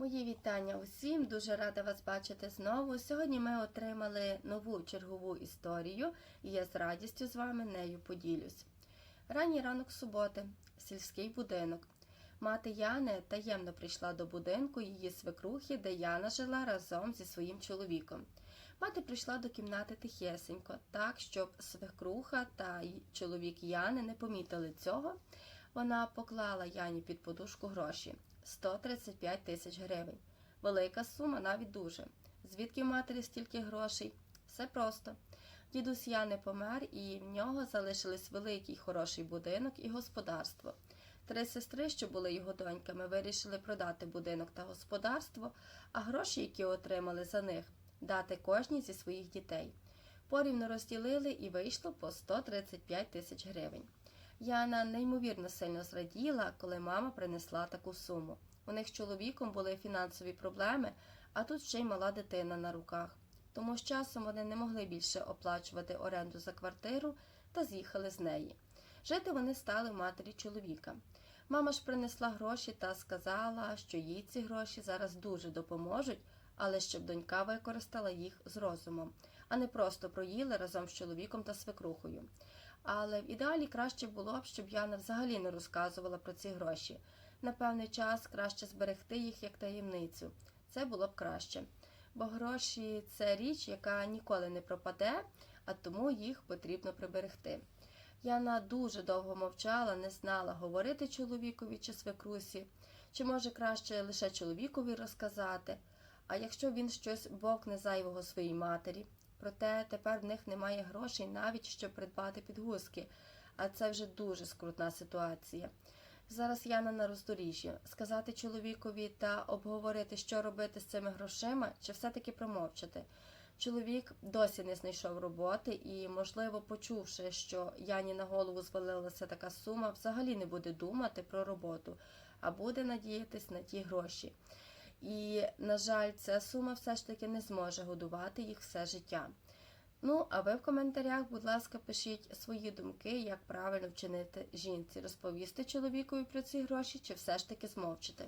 Мої вітання усім, дуже рада вас бачити знову. Сьогодні ми отримали нову чергову історію, і я з радістю з вами нею поділюсь. Ранній ранок суботи, сільський будинок. Мати Яни таємно прийшла до будинку її свекрухи, де Яна жила разом зі своїм чоловіком. Мати прийшла до кімнати тихесенько, так, щоб свекруха та чоловік Яни не помітили цього. Вона поклала Яні під подушку гроші 135 тисяч гривень. Велика сума, навіть дуже. Звідки в матері стільки грошей? Все просто. Дідусь Яни помер, і в нього залишились великий хороший будинок і господарство. Три сестри, що були його доньками, вирішили продати будинок та господарство, а гроші, які отримали за них, дати кожній зі своїх дітей. Порівну розділили і вийшло по 135 тисяч гривень. Яна неймовірно сильно зраділа, коли мама принесла таку суму. У них з чоловіком були фінансові проблеми, а тут ще й мала дитина на руках. Тому з часом вони не могли більше оплачувати оренду за квартиру та з'їхали з неї. Жити вони стали в матері чоловіка. Мама ж принесла гроші та сказала, що їй ці гроші зараз дуже допоможуть, але щоб донька використала їх з розумом, а не просто проїли разом з чоловіком та свекрухою. Але в ідеалі краще було б, щоб Яна взагалі не розказувала про ці гроші. На певний час краще зберегти їх як таємницю. Це було б краще. Бо гроші це річ, яка ніколи не пропаде, а тому їх потрібно приберегти. Яна дуже довго мовчала, не знала, говорити чоловікові чи свекрусі, чи може краще лише чоловікові розказати. А якщо він щось бовкне зайвого своїй матері, проте тепер в них немає грошей навіть щоб придбати підгузки, а це вже дуже скрутна ситуація. Зараз Яна на роздоріжжі сказати чоловікові та обговорити, що робити з цими грошима, чи все-таки промовчати. Чоловік досі не знайшов роботи і, можливо, почувши, що Яні на голову звалилася така сума, взагалі не буде думати про роботу, а буде надіятись на ті гроші. І, на жаль, ця сума все ж таки не зможе годувати їх все життя. Ну, а ви в коментарях, будь ласка, пишіть свої думки, як правильно вчинити жінці, розповісти чоловікові про ці гроші, чи все ж таки змовчити.